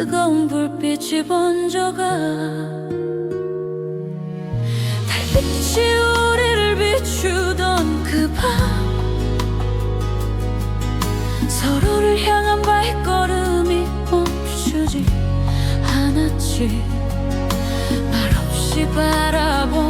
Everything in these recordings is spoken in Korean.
뜨거운 불빛이 번져가 달빛이 우리를 비추던 그 밤 서로를 향한 발걸음이 멈추지 않았지. 말없이 바라본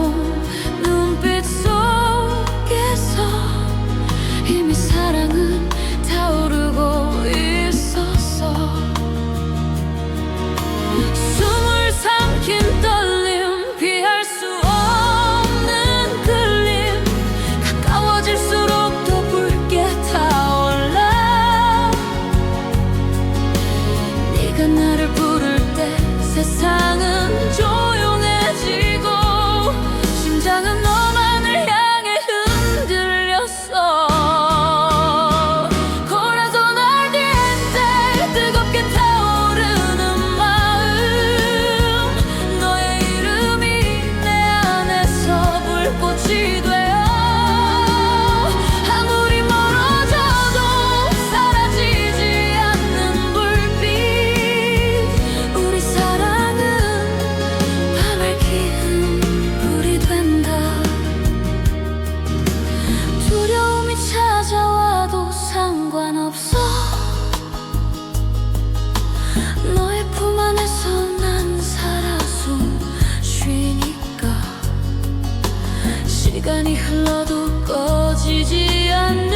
시간이 흘러도 꺼지지 않는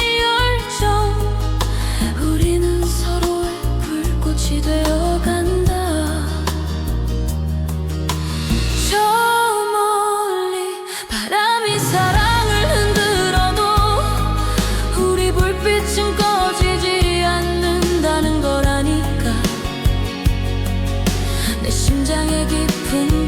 이 열정. 우리는 서로의 불꽃이 되어간다. 저 멀리 바람이 사랑을 흔들어도 우리 불빛은 꺼지지 않는다는 걸 아니까? 내 심장의 깊은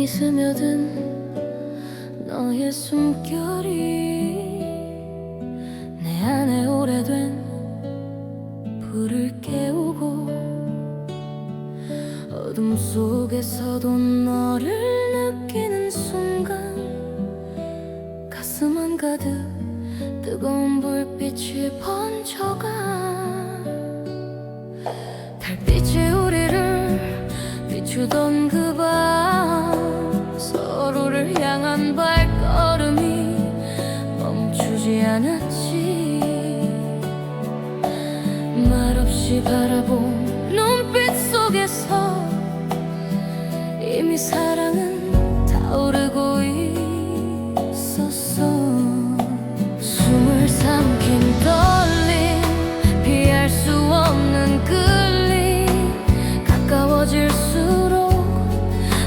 조용히 스며든 너의 숨결이 내 안에 오래된 불을 깨우고 어둠 속에서도 너를 느끼는 순간 가슴 한가득 뜨거운 불빛이 번져가 달빛이 우리를 비추던 그밤 말없이 바라본 눈빛 속에서 이미 사랑은 타오르고 있었어. 숨을 삼킨 떨림 피할 수 없는 끌림 가까워질수록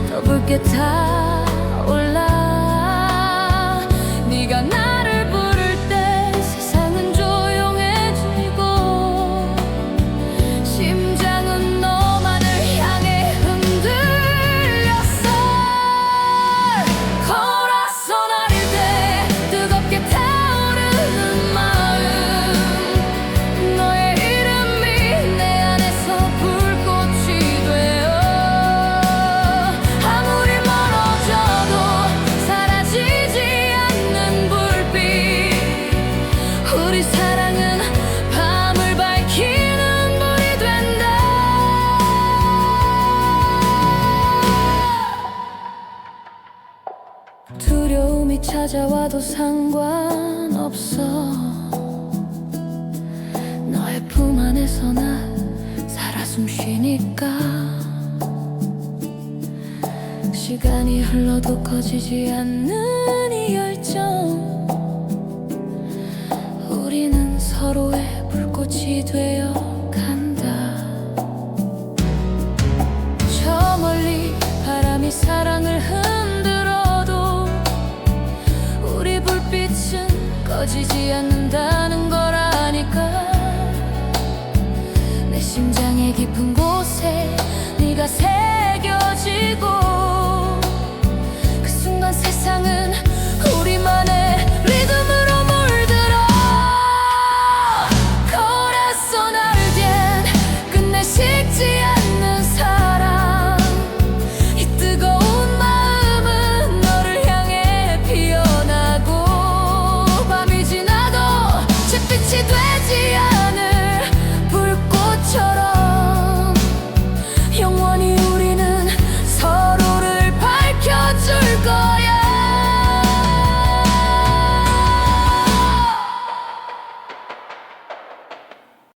더 붉게 타 찾아와도 상관없어. 너의 품 안에서 나 살아 숨쉬니까. 시간이 흘러도 꺼지지 않는 이 열정. 우리는 서로의 불꽃이 되어 간다. 저 멀리 바람이 사랑을 꺼지지 않는다는 걸 아니까. 내 심장의 깊은 곳에 네가 새겨지고 그 순간 세상은 우리만의